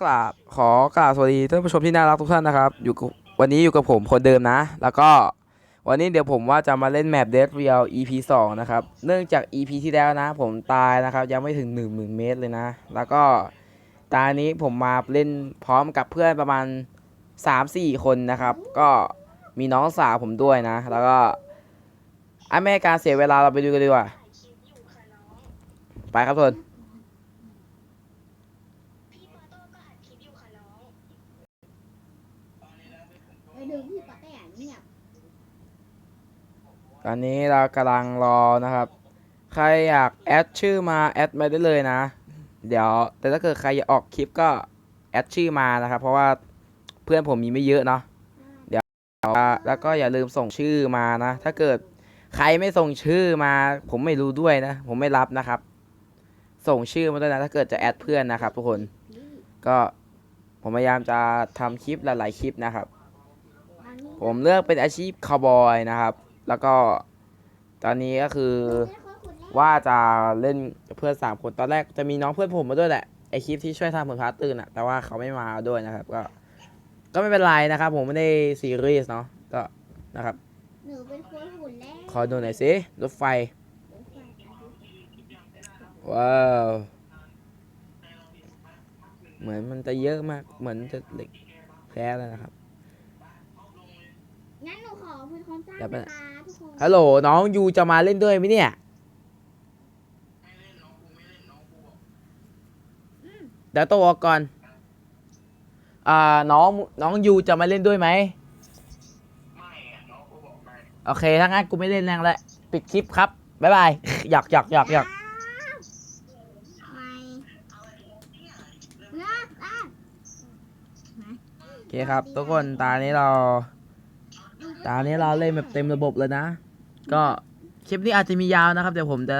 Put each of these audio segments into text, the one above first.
กราบขอกราบสวัสดีท่านผู้ชมที่น่ารักทุกท่านนะครับ อยู่กับวันนี้อยู่กับผมคนเดิมนะ แล้วก็วันนี้เดี๋ยวผมว่าจะมาเล่นแมป Dead Real EP 2 นะครับ เนื่องจาก EP ที่แล้วนะ ผมตายนะครับ ยังไม่ถึง 1 0,000 เมตรเลยนะ แล้วก็ตานี้ผมมาเล่นพร้อมกับเพื่อนประมาณ 3-4 คนนะครับ ก็มีน้องสาวผมด้วยนะ แล้วก็อะไม่ให้กาเสียเวลาเราไปดูกันดีกว่า ไปครับทุกคน ไปดูพี่ปะแต่เงียบ ตอนนี้เรากำลังรอนะครับ ใครอยากแอดชื่อมาแอดมาได้เลยนะ เดี๋ยวแต่ถ้าเกิดใครอยากออกคลิปก็แอดชื่อมานะครับ เพราะว่าเพื่อนผมมีไม่เยอะเนาะเดี๋ยวแล้วก็อย่าลืมส่งชื่อมานะ ถ้าเกิดใครไม่ส่งชื่อมา ผมไม่รู้ด้วยนะ ผมไม่รับนะครับ ส่งชื่อมาด้วยนะ ถ้าเกิดจะแอดเพื่อนนะครับ ทุกคนก็ผมพยายามจะทำคลิปหลายๆคลิปนะครับ ผมเลือกเป็นอาชีพคาวบอยนะครับ แล้วก็ตอนนี้ก็คือไม่ค่อยคุ้นแรกว่าจะเล่นกับเพื่อนสามคนตอนแรกจะมีน้องเพื่อนผมมาด้วยแหละไอคลิปที่ช่วยทำผลพาตื่นอะแต่ว่าเขาไม่มาด้วยนะครับ ก็ ก็ไม่เป็นไรนะครับ ผมไม่ได้ซีเรียสเนาะก็นะครับหนูเป็นคนหุ่นแรกขอดูหน่อยสิรถไฟว้าวเหมือนมันจะเยอะมากเหมือนจะเหล็กแพ้แล้วนะครับงั้นหนูขอเป็นคนสร้างเดี๋ยวไปนะคะทุกคน ฮัลโหลน้องยูจะมาเล่นด้วยไหมเนี่ย เดี๋ยวโตออกก่อน อ่าน้องน้องยูจะมาเล่นด้วยไหมโอเคถ้างั้นกูไม่เล่นแล้วแหละปิดคลิปครับบ๊ายบายหยอกหยอกหยอกหยอกโอเคครับ ทุกคนตานี้เรา ตานี้เราเล่นแบบเต็มระบบเลยนะ ก็คลิปนี้อาจจะมียาวนะครับเดี๋ยวผมจะ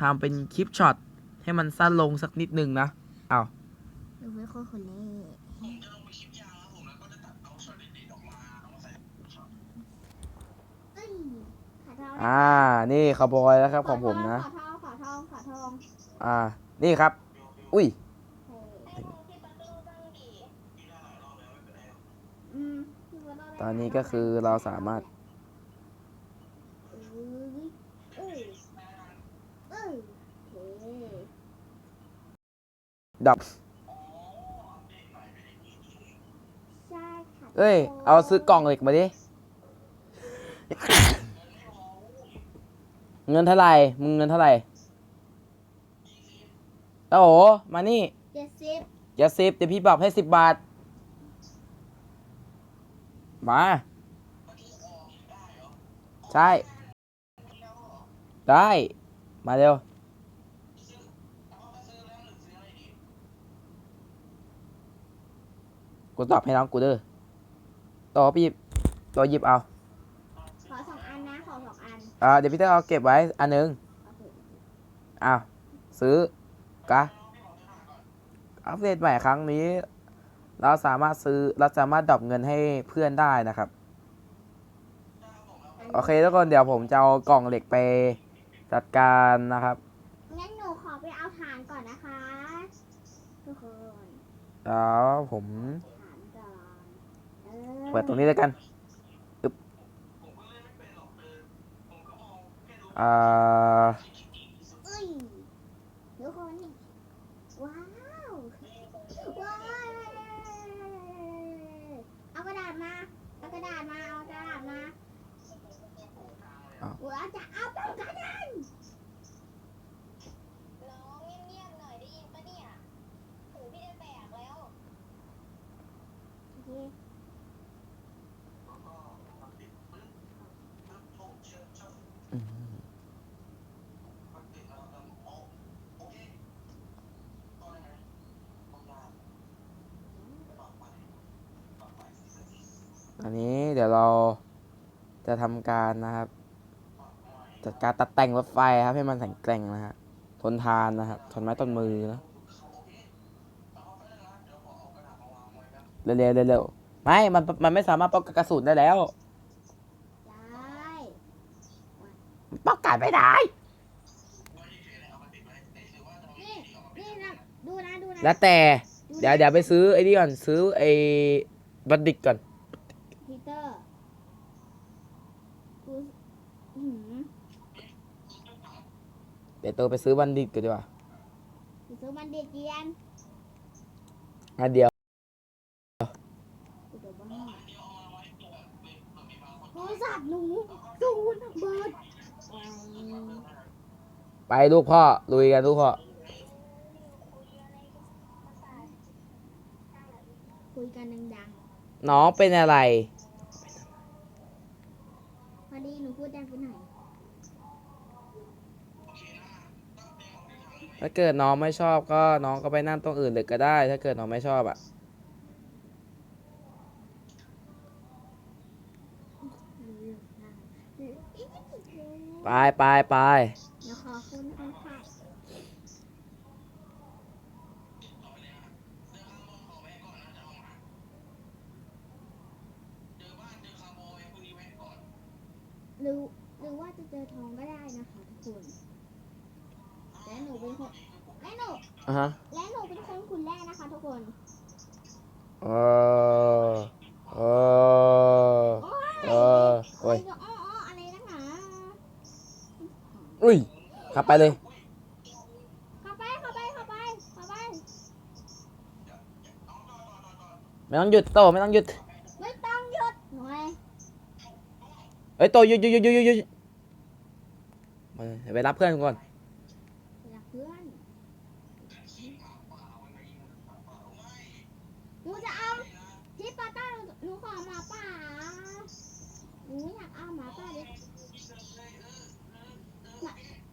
ทำเป็นคลิปช็อตให้มันสั้นลงสักนิดหนึ่งนะเอาหนูเป็นคนหุ่นแรกเอ้ยขอโทษอ่า นี่คาร์บอยแล้วครับของผมนะ ขอทองขอทองขอทองอ่า นี่ครับ อุ้ยอืมพี่ว่าเราได้ตอนนี้ก็คือเราสามารถ เอ้ยเอ้ยเอ้ยโอเค ดับ ใช่ค่ะเอ้ย เอาซื้อกล่องเหล็กมาดิ เงินเท่าไหร่ มึงเงินเท่าไหร่โอ้โห มานี่ เจ็ดสิบอย่าสิบเดี๋ยวพี่ปรับให้สิบบาท มา ใช่ ได้ มาเร็ว กูตอบให้น้องกูเด้อต่อพี่หยิบต่อหยิบเอา ขอสองอันนะขอสองอันอ่าเดี๋ยวพี่ต้องเอาเก็บไว้อันหนึงโอเคอ้าวซื้อกะอัปเดตใหม่ครั้งนี้ เราสามารถซื้อเราสามารถดรอปเงินให้เพื่อนได้นะครับ โอเคทุกคนเดี๋ยวผมจะเอากล่องเหล็กไปจัดการนะครับงั้นหนูขอไปเอาฐานก่อนนะคะทุกคน แล้วผมฐานก่อน เออเปิดตรงนี้แล้วกันอึ๊บอ่าเอ้ยทุกคนนี่ว้าว ว้าวเอากระดาษมา เอากระดาษมา เอากระดาษมาว้าวจะเอาปากกาดัน ร้องเงียบๆหน่อยได้ยินปะเนี่ยหูพี่จะแตกแล้ว โอเค อันนี้เดี๋ยวเราจะทำการนะครับ จัดการตัดแต่งรถไฟครับ ให้มันแข็งแกร่งนะฮะทนทานนะครับทนไม้ทนมือนะเร็วๆเร็วๆไม่มันมันไม่สามารถป้องกันกระสุนได้แล้วได้ป้องกันไม่ได้นี่นี่นะดูนะดูนะแล้วแต่ดูเดี๋ยวเดี๋ยวไปซื้อไอ้นี่ก่อนซื้อไอ้บัตดิกก่อน พีเตอร์กูอื้อหือ เดี๋ยวตัวไปซื้อบันดิกกันดีกว่ากูซื้อมันเด็ดเยียนอันเดียวกูเดี๋ยวบ้าโทรศัพท์หนูจูนเบิร์ดไปลูกพ่อลุยกันลูกพ่อคุยกันดังน้องเป็นอะไร ๆพอดีหนูพูดดังไปหน่อย ถ้าเกิดน้องไม่ชอบก็น้องก็ไปนั่งตรงอื่นเลยก็ได้ ถ้าเกิดน้องไม่ชอบอะ ไปไปไปเดี๋ยวขอคุณคนค่หรือหรือว่าจะเจอทองก็ได้นะคะทุกคน และหนูเป็นคนและหนูอะฮะและหนูเป็นคนคุณแรกนะคะทุกคนเออเออโอ้ยเออโอ้ยอ้ออ้ออะไรนักหนาอุ้ยขับไปเลย เข้าไปเข้าไปเข้าไปเข้าไปไม่ต้องหยุดโตไม่ต้องหยุดไม่ต้องหยุดหน่อยเฮ้ยโตหยุดหยุดหยุดหยุดหยุดหยุดมาไปรับเพื่อนก่อน รักเพื่อนหนูจะเอาที่ปาต้าหนูหนูขอหมาป่าหนูอยากเอาหมาป่าดิหมา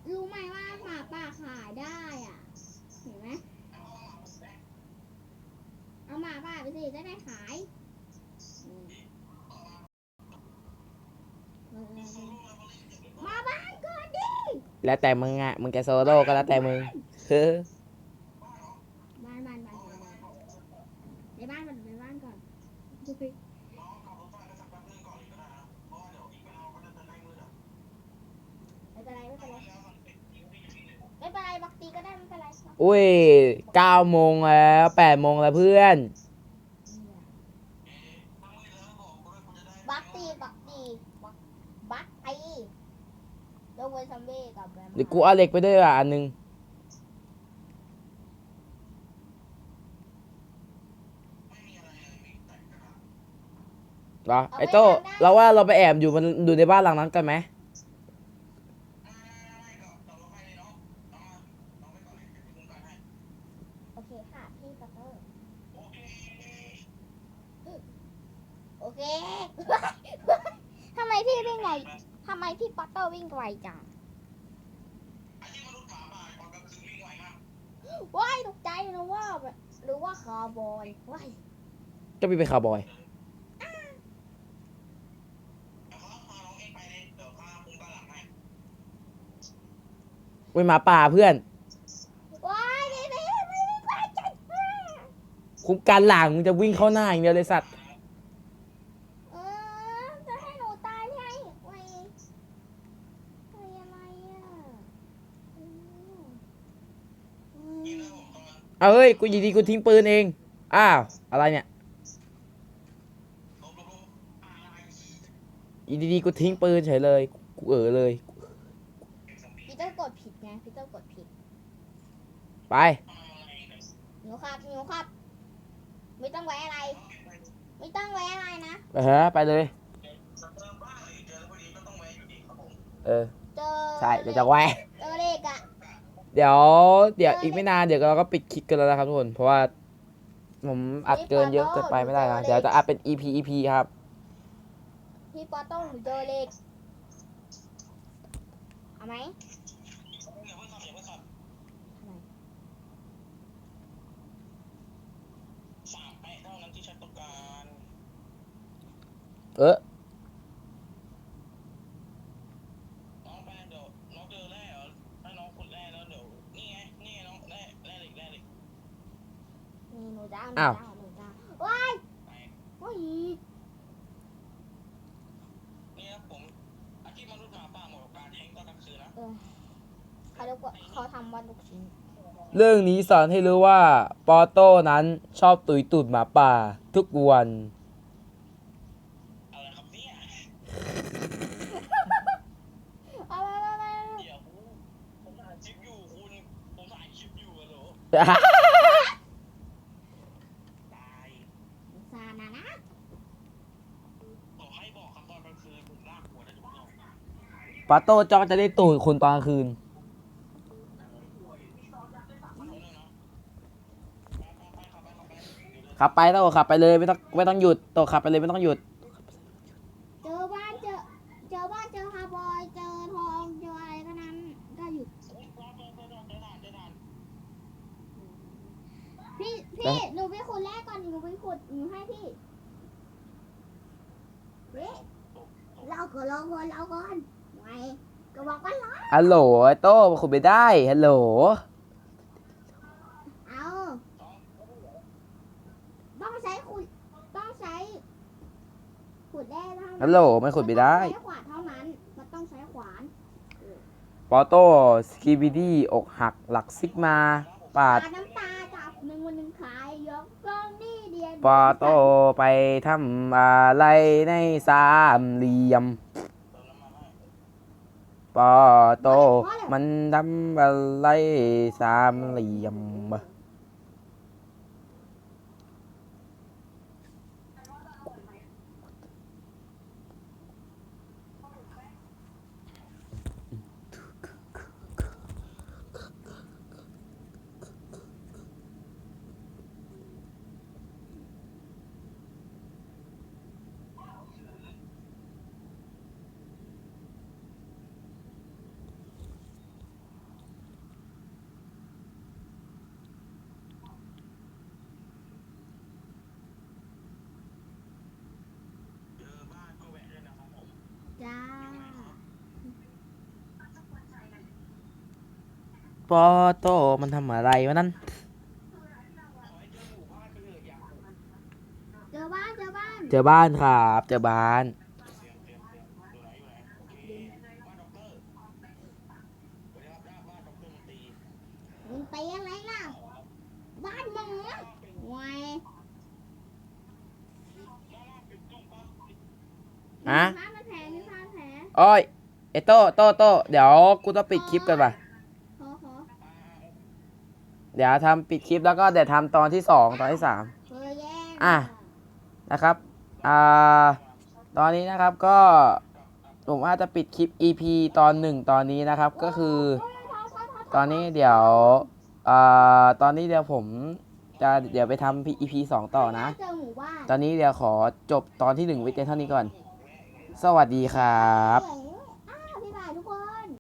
รู้ไหมว่าหมาป่า ขายได้อะ เห็นไหมเอามาป้าไปสิจะได้ขายมเออมาบ้านก่อนดิแล้วแต่มึงอะ มึงจะโซโล่ก็แล้วแต่มึงเฮ้อ บ้านบ้านบ้านในบ้านก่อนในบ้านก่อนดูสิไม่เป็นไรไม่เป็นไรไม่เป็นไร บักตีก็ได้ไม่เป็นไรอุ้ยเก้าโมงแล้วแปดโมงแล้วเพื่อน บักตีบักตีบักบักตียกเว้นซัมเบ้กับแบมเดี๋ยวกูเอาเหล็กไปด้วยอะอันหนึงเหรอไอ้โต้เราว่าเราไปแอบอยู่มันอยู่ในบ้านหลังนั้นกันไหม โอเคค่ะพี่ปัตเตอร์โอเค ทำไมพี่วิ่งไวทำไมพี่ปัตเตอร์วิ่งไวจังว้ายตกใจนะว่าแบบหรือว่าคาร์บอยว้ายก็พี่เป็นคาวบอย เว้ยหมาป่าเพื่อน ว้ายพี่พี่ไม่วิ่งไวจังคุ้มกันหลังมึงจะวิ่งเข้าหน้าอย่างเดียวเลยสัตว์ เออจะให้หนูตายไงไวไวอะไรอะอืมอืม เอาเฮ้ย กูอยีดีกูทิ้งปืนเอง อ้าว อะไรเนี่ยอยีดีๆกูทิ้งปืนเฉยเลย กูเออเลย พีเตอร์กดผิดไงพีเตอร์กดผิดไป หนูครับหนูครับ ไม่ต้องไว้อะไร ไม่ต้องไว้อะไรนะไปฮะ ไปเลย เออ เจอใช่ เดี๋ยวจะแวะเจอเลขอะ เดี๋ยวเดี๋ยวอีกไม่นานเดี๋ยวเราก็ปิดคลิปกันแล้วนะครับทุกคน เพราะว่าผมอัดเกินเยอะเกินไปไม่ได้นะเดี๋ยวจะอัดเป็น EP EP ครับ พี่ปอต้องหนูเจอเลขเอาไหมทำไมสามแปะเท่านั้นที่ฉันต้องการเออ น้องแปะเดี๋ยวน้องเจอแร่เหรอถ้าน้องขุดแร่แล้วเดี๋ยวนี่ไงนี่ไงน้องแร่แร่เหล็กแร่เหล็ก นี่หนูจะเอาหนู อ้าว จะเอาหนูจะเอาว้าย ไป โอ้ย นี่นะผมอาชีพมนุษย์หมาป่าเหมาะกับการแทงตอนกลางคืนนะ เขาเรียกว่าเขาทำวันลูกชิ้นเรื่องนี้สอนให้รู้ว่าปอโต้นั้นชอบตุยตูดหมาป่าทุกวันอะไรครับเนี่ยเอาไปไปไปเดี๋ยวผมถ่ายคลิปอยู่คุณผมถ่ายคลิปอยู่อะโหลตายซานานะต่อให้บอกคำตอนกลางคืนผมลากหัวได้ทุกรอบ ปอโต้จ้องจะได้ตูดคุณตอนกลางคืน ขับไปโต้ขับไปเลยไม่ต้องไม่ต้องหยุดโต้ขับไปเลยไม่ต้องหยุด เจอบ้านเจอเจอบ้านเจอคาร์บอยเจอทองเจออะไรก็นั้นก็หยุดพี่พี่หนูไปขุดแรกก่อนหนูไปขุดหนูให้พี่เฮ้ยเราก่อนเราก่อนเราก่อนไง ก็บอกว่าเราฮัลโหลไอ้โต้ขุดไปได้ ฮัลโหล เอาต้องใช้ขุดต้องใช้ขุดแร่เท่านั้นฮัลโหล มันขุดไปได้ใช้ขวานเท่านั้น มันต้องใช้ขวานปอโต้สกีบิดี้อกหักหลักซิกมา ปาด ปาน้ำตาจับหนึ่งวันหนึ่งขายยกกล้องนี่เดียนปอโต้ไปทำอะไรในสามเหลี่ยม ปอโต้มันทำอะไรสามเหลี่ยม เจอบ้านก็แวะด้วยนะครับผม จ้า ปอโต้มันทำอะไรวะนั่นขอให้เจอหมู่บ้านไปเลยอยากเตรียมเจอบ้านเจอบ้านเจอบ้านครับเจอบ้านเตรียมเตรียมอยู่ไหนอยู่ไหนโอเคบ้านด็อกเตอร์สวัสดีครับด้านบ้านด็อกเตอร์มนตรีมึงไปอะไรล่ะ บ้านมึงอะไงฮะมีผ้าพันแผลมีผ้าพันแผล โอ้ยไอโต้โต้โต้เดี๋ยวกูต้องปิดคลิปกันป่ะขอขอ เดี๋ยวทำปิดคลิปแล้วก็เดี๋ยวทำตอนที่สองตอนที่สามเคยแย่งอะนะครับอ่าตอนนี้นะครับก็ผมว่าจะปิดคลิป EP ตอนหนึ่งตอนนี้นะครับก็คือ ตอนนี้เดี๋ยวอ่าตอนนี้เดี๋ยวผมจะเดี๋ยวไปทำ EP สองต่อนะเจอหมู่บ้านตอนนี้เดี๋ยวขอจบตอนที่หนึ่งไว้เพียงเท่านี้ก่อน สวัสดีครับเจอ